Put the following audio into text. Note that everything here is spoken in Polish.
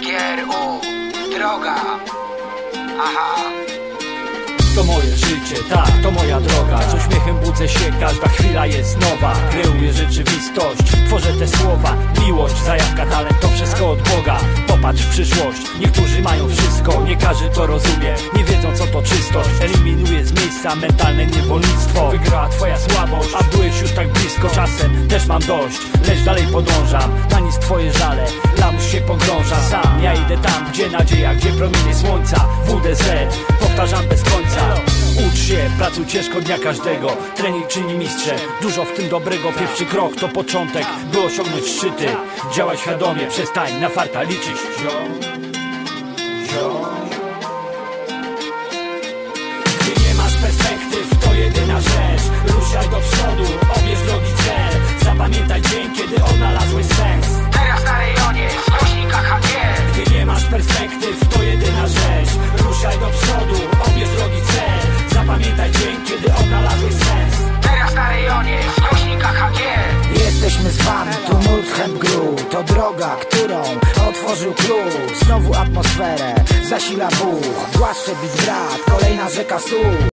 U, droga. Aha. To moje życie, tak, to moja droga Z uśmiechem budzę się, każda chwila jest nowa Kreuję rzeczywistość, tworzę te słowa Miłość, zajawka, talent, to wszystko od Boga Popatrz w przyszłość, niektórzy mają wszystko Nie każdy to rozumie, nie miejsca mentalne niewolnictwo. Wygrała twoja słabość, a byłeś już tak blisko. Czasem też mam dość, lecz dalej podążam. Na nic twoje żale, lamus się pogrąża. Sam ja idę tam, gdzie nadzieja, gdzie promienie słońca. WDZ, powtarzam bez końca. Ucz się, pracuj ciężko dnia każdego. Trening czyni mistrze, dużo w tym dobrego. Pierwszy krok to początek, by osiągnąć szczyty. Działaj świadomie, przestań na farta liczyć. Ziom, ziom tu Gru To droga, którą otworzył klucz Znowu atmosferę zasila Bóg Głaszcze bit brat, kolejna rzeka słów